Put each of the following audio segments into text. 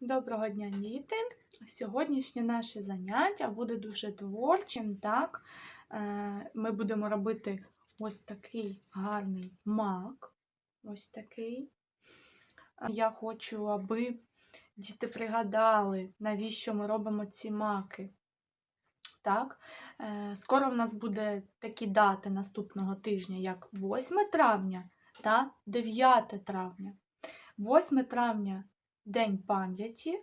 Доброго дня, діти! Сьогоднішнє наше заняття буде дуже творчим. Так? Е, Ми будемо робити ось такий гарний мак. Ось такий. Е, Я хочу, аби діти пригадали, навіщо ми робимо ці маки. Так? Е, Скоро в нас буде такі дати наступного тижня, як 8 травня та 9 травня. 8 травня День пам'яті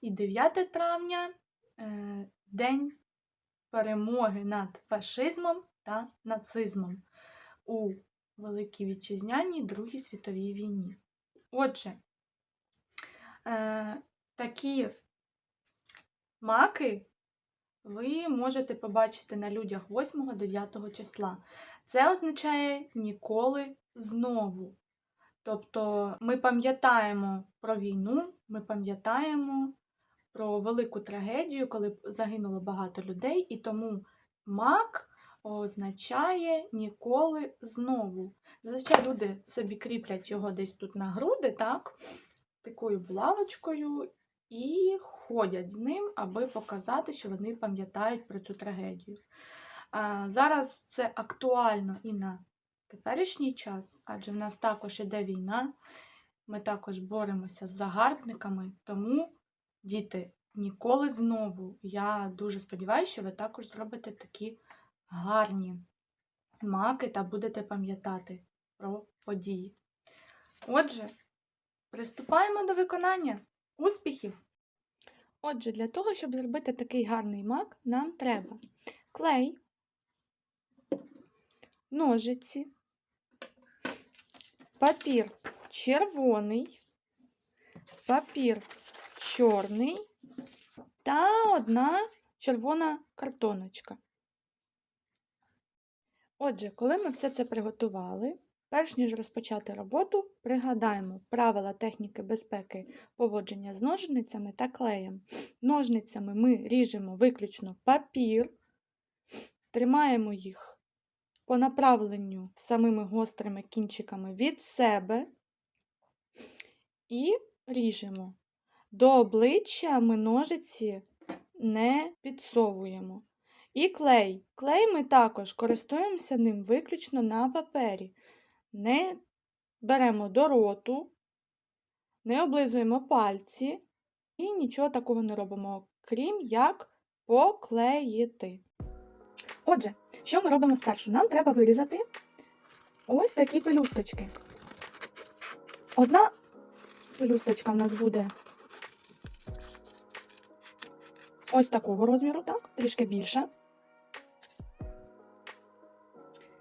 і 9 травня е, День перемоги над фашизмом та нацизмом у Великій Вітчизняній Другій світовій війні. Отже, е, такі маки ви можете побачити на людях 8-9 числа. Це означає ніколи знову. Тобто ми пам'ятаємо про війну, ми пам'ятаємо про велику трагедію, коли загинуло багато людей, і тому мак означає ніколи знову. Зазвичай люди собі кріплять його десь тут на груди, так, такою булавочкою, і ходять з ним, аби показати, що вони пам'ятають про цю трагедію. Зараз це актуально і на теперішній час, адже в нас також іде війна, ми також боремося з загарбниками, тому, діти, ніколи знову. Я дуже сподіваюся, що ви також зробите такі гарні маки та будете пам'ятати про події. Отже, приступаємо до виконання. Успіхів! Отже, для того, щоб зробити такий гарний мак, нам треба клей, ножиці, папір червоний, папір чорний та одна червона картоночка. Отже, коли ми все це приготували, перш ніж розпочати роботу, пригадаємо правила техніки безпеки поводження з ножницями та клеєм. Ножницями ми ріжемо виключно папір, тримаємо їх по направленню самими гострими кінчиками від себе і ріжемо. До обличчя ми ножиці не підсовуємо. І клей. Клей ми також користуємося ним виключно на папері. Не беремо до роту, не облизуємо пальці і нічого такого не робимо, крім як поклеїти. Отже, що ми робимо спершу? Нам треба вирізати ось такі пелюсточки. Одна пелюсточка в нас буде ось такого розміру, так, трішки більша.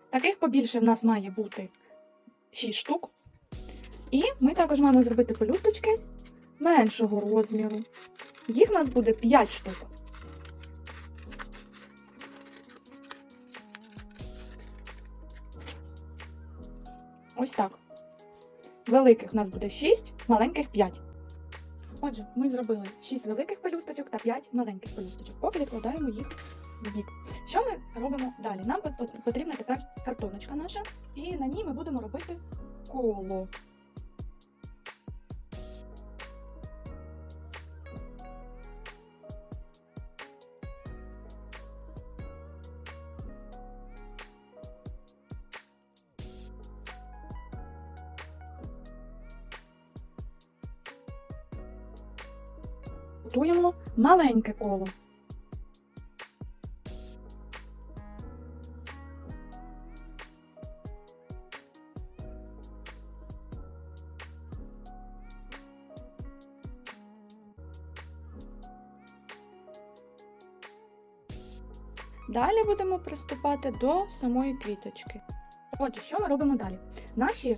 Таких побільше в нас має бути 6 штук. І ми також маємо зробити пелюсточки меншого розміру. Їх в нас буде 5 штук. Ось так. Великих у нас буде 6, маленьких 5. Отже, ми зробили 6 великих пелюсточок та 5 маленьких пелюсточок. Поки відкладаємо їх в бік. Що ми робимо далі? Нам потрібна тепер картоночка наша, і на ній ми будемо робити коло. Готуємо маленьке коло. Далі будемо приступати до самої квіточки. Отже, що ми робимо далі? Наші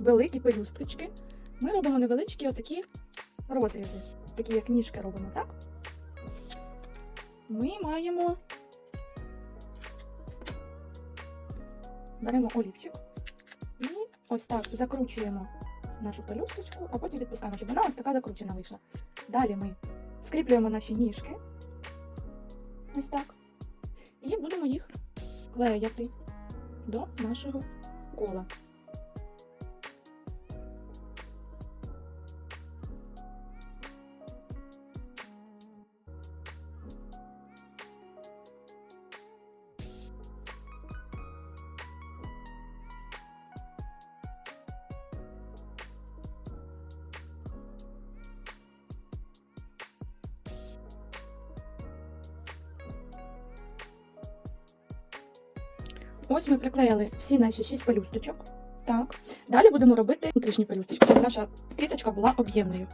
великі пелюсточки ми робимо невеличкі отакі розрізи, такі як ніжки робимо, так? Ми маємо. Беремо олівчик і ось так закручуємо нашу пелюсточку, а потім відпускаємо, щоб вона ось така закручена вийшла. Далі ми скріплюємо наші ніжки. Ось так. І будемо їх клеяти до нашого кола. Ось ми приклеїли всі наші шість пелюсточок. Так. Далі будемо робити внутрішні пелюсточки, щоб наша квіточка була об'ємною.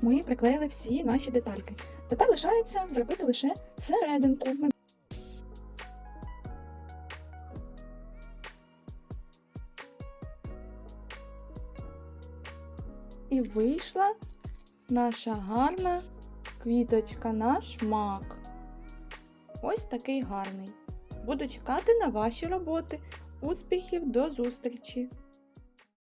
Ми приклеїли всі наші детальки. Тепер лишається зробити лише серединку. І вийшла наша гарна квіточка, наш мак. Ось такий гарний. Буду чекати на ваші роботи. Успіхів до зустрічі!